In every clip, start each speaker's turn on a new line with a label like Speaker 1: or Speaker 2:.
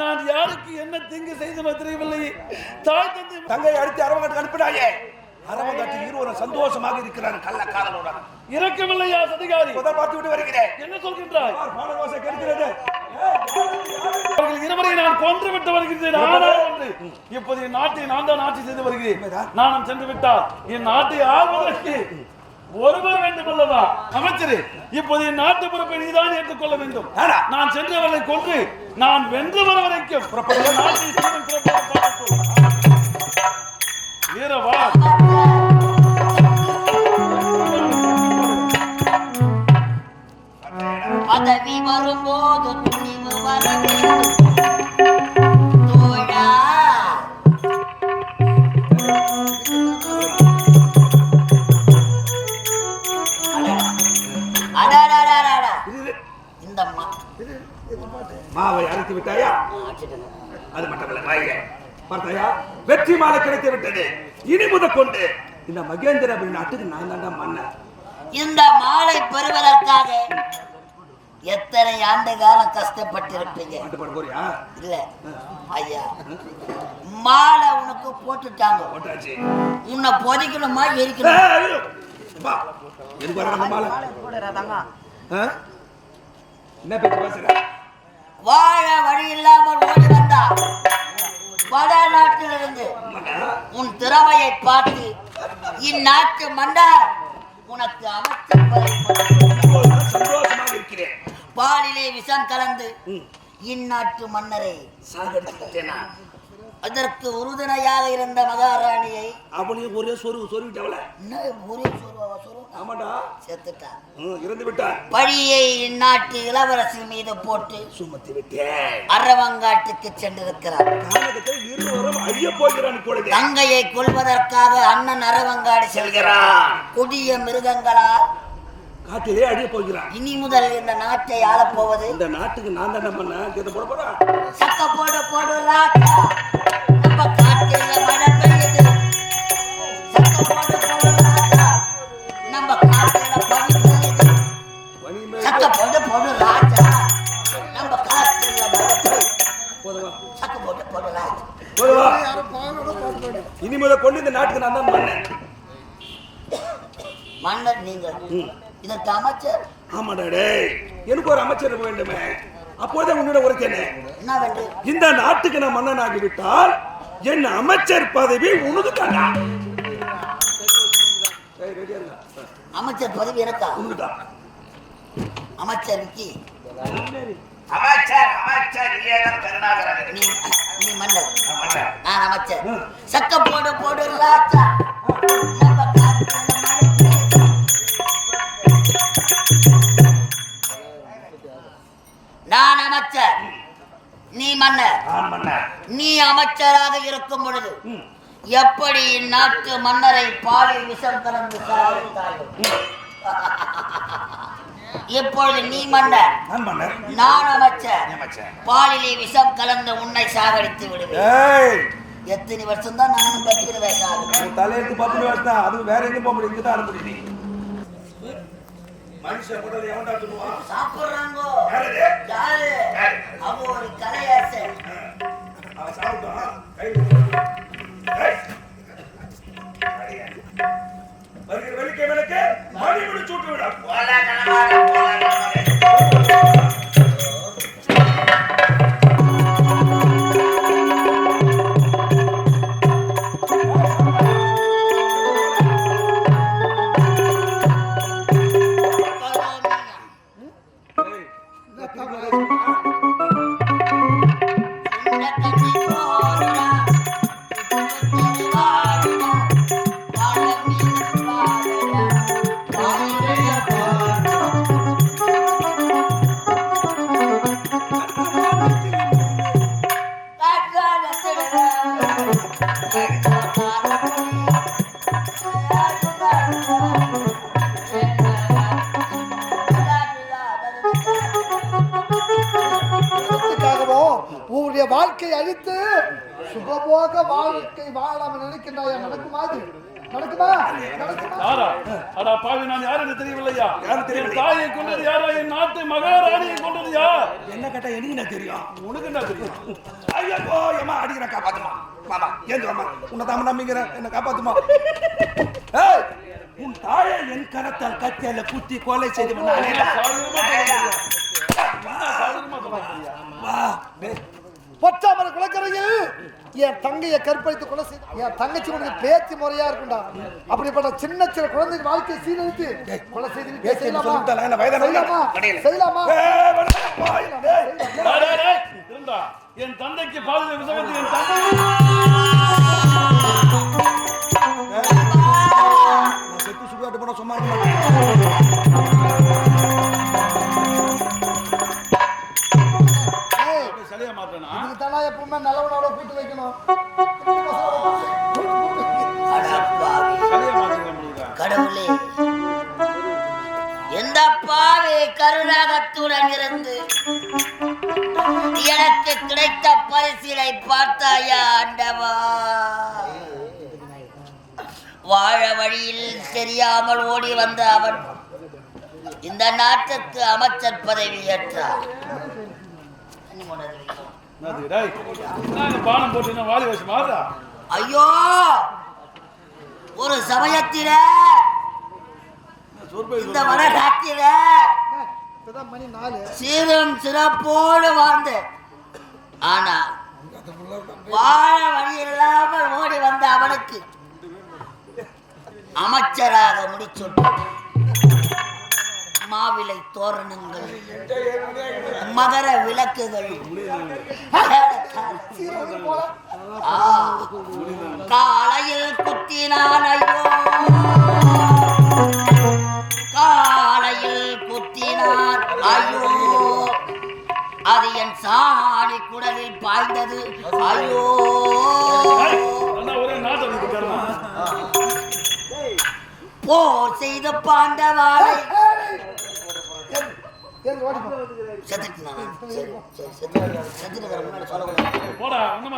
Speaker 1: நான் யாருக்கு என்ன தீங்கு செய்தனோ தெரியவில்லை. தாய் தந்தை
Speaker 2: தங்கை அடித்து அரவங்காட்டுக்கு அனுப்பினாயே. அரவங்காட்டில் இருவரும் சந்தோஷமாக இருக்கிறார் கள்ளக்காரனுடன்
Speaker 1: இறக்கவில்லையா சதிகாரி?
Speaker 2: இப்பதான் பார்த்து விட்டு வருகிறேன்.
Speaker 1: என்ன சொல்கின்றாய்?
Speaker 2: பார், பானவாசை கெடுக்கிறது
Speaker 1: அவர்கள் இருவரை நான் கொன்று விட்டு வருகிறேன் இப்போது என் நாட்டை நான் தான் ஆட்சி செய்து வருகிறேன். நானும் சென்று விட்டால் என் நாட்டை ஆள்வதற்கு ஒருவர் வேண்டும் அல்லவா அமைச்சரே இப்போது என் நாட்டு பொறுப்பை நீதான் ஏற்றுக்கொள்ள வேண்டும். நான் சென்றவர்களை கொன்று நான் வென்று வர வரைக்கும். வீரவா
Speaker 2: அது மட்டுமல்ல வாங்க பார்த்தாயா? வெற்றி மாலை கிடைத்து விட்டது இனி முதற்கொண்டு இந்த மகேந்திர நாட்டுக்கு நான் தாண்டா மன்னன்.
Speaker 3: இந்த மாலை பெறுவதற்காக எத்தனை ஆண்டு காலம் கஷ்டப்பட்டிருப்பீங்க? இல்ல. ஐயா மாலை உனக்கு போட்டுட்டாங்க. உன்னை பொதிக்கணுமா எரிக்கணும்?
Speaker 2: என்ன பேச்சு பேசுற?
Speaker 3: வாழ வழி இல்லாமல் ஓடி வந்தா வடநாட்டிலிருந்து உன் திறமையை பார்த்து இந்நாட்டு மன்னர் உனக்கு
Speaker 2: இருக்கிறேன்
Speaker 3: பாலிலே விஷம் கலந்து இந்நாட்டு மன்னரை அதற்கு உறுதுணையாக இருந்த மகாராணியை
Speaker 2: அவளையும் ஒரே சொருவு சொருவிட்டவள?
Speaker 3: ஒரே
Speaker 2: ஆமாடா.
Speaker 3: செத்துட்டான்.
Speaker 2: ம், இறந்து விட்டார்
Speaker 3: பழியை இந்நாட்டு இளவரசி மீது போட்டு
Speaker 2: சுமத்தி விட்டேன்.
Speaker 3: அரவங்காட்டுக்கு சென்றிருக்கிறார்
Speaker 2: இருவரும் அழிய போகிறான்
Speaker 3: தங்கையை கொல்வதற்காக அண்ணன் அரவங்காடு செல்கிறார் கொடிய மிருகங்களால்
Speaker 2: காட்டிலே அழிய போகிறான்.
Speaker 3: இனி முதல் இந்த நாட்டை ஆளப்போவது?
Speaker 2: இந்த நாட்டுக்கு நான் தான் பண்ண போட போறா?
Speaker 3: சக்க போடு போடு ராஜா. நம்ம காட்டில் மழை சக்க போடு ராஜா. நம்ம சக்க ராஜா.
Speaker 2: கொண்டு இந்த நாட்டுக்கு நான் தான் பண்ணேன்
Speaker 3: மன்னர் நீங்கள் இதற்கு அமைச்சர்?
Speaker 2: ஆமாடா டேய். எனக்கு ஒரு அமைச்சர் வேண்டுமே. அப்போதே உன்னிடம் உரைத்தேனே
Speaker 3: என்ன
Speaker 2: இந்த நாட்டுக்கு நான் மன்னனாகி விட்டால் என் அமைச்சர் பதவி உனக்கு தாண்டா.
Speaker 3: அமைச்சர் பதவி எனக்கா?
Speaker 2: உனக்கு தான்
Speaker 3: அமைச்சர் விக்கி
Speaker 2: அமைச்சர் அமைச்சர் ஏகம் கருணாகரன்.
Speaker 3: நீ நீ மன்னர்.
Speaker 2: மன்னர்.
Speaker 3: நான் அமைச்சர். சக்க போடு போடு ராஜா. நம்ம. நான் அமைச்சர். நீ மன்னர். நீ அமைச்சராக இருக்கும் பொழுது எப்படி இந்நாட்டு மன்னரை பாலில் விஷம் கலந்து சாதித்தாயோ இப்பொழுது நீ மன்னர்
Speaker 2: நான்
Speaker 3: அமைச்சர் பாலிலே விஷம் கலந்து உன்னை சாகடித்து விடுவேன். எத்தனை வருஷம் தான் நானும் கட்டிடுவேன் சாகு
Speaker 2: உன் தலையெழுத்து பத்து வருஷம் அது வேற எங்க போக முடியும் இங்கதான் நீ. மனுஷன் கூட எவன்டா சொல்லுவான்?
Speaker 3: சாப்பிடுறாங்கோ? யாரு?
Speaker 4: உன்னுடைய வாழ்க்கையை அழித்து சுகபோக வாழ்க்கை வாழாம நினைக்கின்றாயா? நடக்குமா இது? நடக்குமா? நடக்குமா?
Speaker 1: யாரா? அடா பாவி நான் யார் என்று தெரியவில்லையா என் தாயை கொண்டது யாரா? என் நாட்டு மகாராணியை கொண்டது யார்?
Speaker 2: என்ன கேட்டா எனக்கு என்ன தெரியும்?
Speaker 1: உனக்கு என்ன தெரியும்?
Speaker 2: ஐயோ ஏமா அடிக்கிற காப்பாத்துமா மாமா ஏன் வாமா உன்னை தான் நம்பிக்கிற என்ன காப்பாத்துமா உன் தாயை என் கரத்தால் கத்தியால குத்தி கொலை செய்து
Speaker 4: பொற்றாமர குலக்கரையில் என் தங்கையை கற்பழித்து கொலை செய்த என் தங்கச்சி உனக்கு பேச்சு முறையா இருக்கும்டா அப்படிப்பட்ட சின்ன சின்ன குழந்தைங்க வாழ்க்கையை சீரழித்து கொலை செய்து செய்யலாமா? செய்யலாமா
Speaker 1: இருந்தா என் தந்தைக்கு பாதிய விசகத்தை என் தந்தை
Speaker 3: எனக்கு கிடைத்த பரிசிலை பார்த்தாயா ஆண்டவா வாழ வழியில் தெரியாமல் ஓடி வந்த அவன் இந்த நாட்டுக்கு அமைச்சர் பதவி ஏற்றார். ஐயோ! ஒரு சமயத்தில இந்த வடநாட்டில சீரும் சிறப்போடு வாழ்ந்தேன். ஆனா வாழ வழி இல்லாமல் ஓடி வந்த அவனுக்கு அமைச்சராக முடிச்சுட்டு. மாவிலை தோரணங்கள் மகர விளக்குகள் காலையில் குத்தினான் ஐயோ.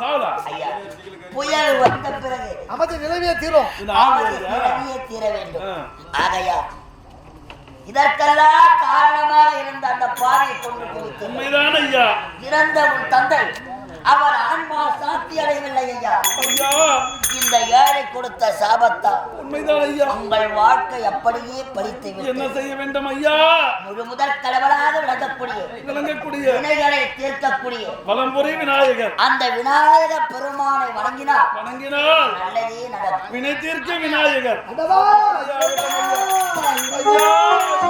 Speaker 1: சாவுடா.
Speaker 3: ஐயா புயல் வந்த பிறகு
Speaker 4: அமைச்சர் நிலவியே தீரும்?
Speaker 3: நிலவியே தீர வேண்டும். ஆகையா இதற்கெல்லாம் காரணமாக இருந்த அந்த பாறையை கொண்டு
Speaker 1: உண்மைதான் ஐயா?
Speaker 3: இறந்த உன் தந்தை அவர் ஆன்மா சாத்தி அடையவில்லை ஐயா.
Speaker 1: ஐயா
Speaker 3: இந்த ஏழை கொடுத்த சாபத்தால்
Speaker 1: உண்மைதான் ஐயா.
Speaker 3: உங்கள் வாழ்க்கை அப்படியே பறித்து
Speaker 1: என்ன செய்ய வேண்டும் ஐயா?
Speaker 3: முழு முதற் கடவுளாக விளங்கக்கூடிய
Speaker 1: விளங்கக்கூடிய.
Speaker 3: வினைகளை தீர்க்கக்கூடிய
Speaker 1: பலம்புரி விநாயகர்.
Speaker 3: அந்த விநாயக பெருமானை வணங்கினால்
Speaker 1: வணங்கினால்
Speaker 3: நல்லதே நடக்கும்.
Speaker 1: வினை தீர்க்க விநாயகர்.
Speaker 4: அடவா!
Speaker 1: ஐயா, ஐயா.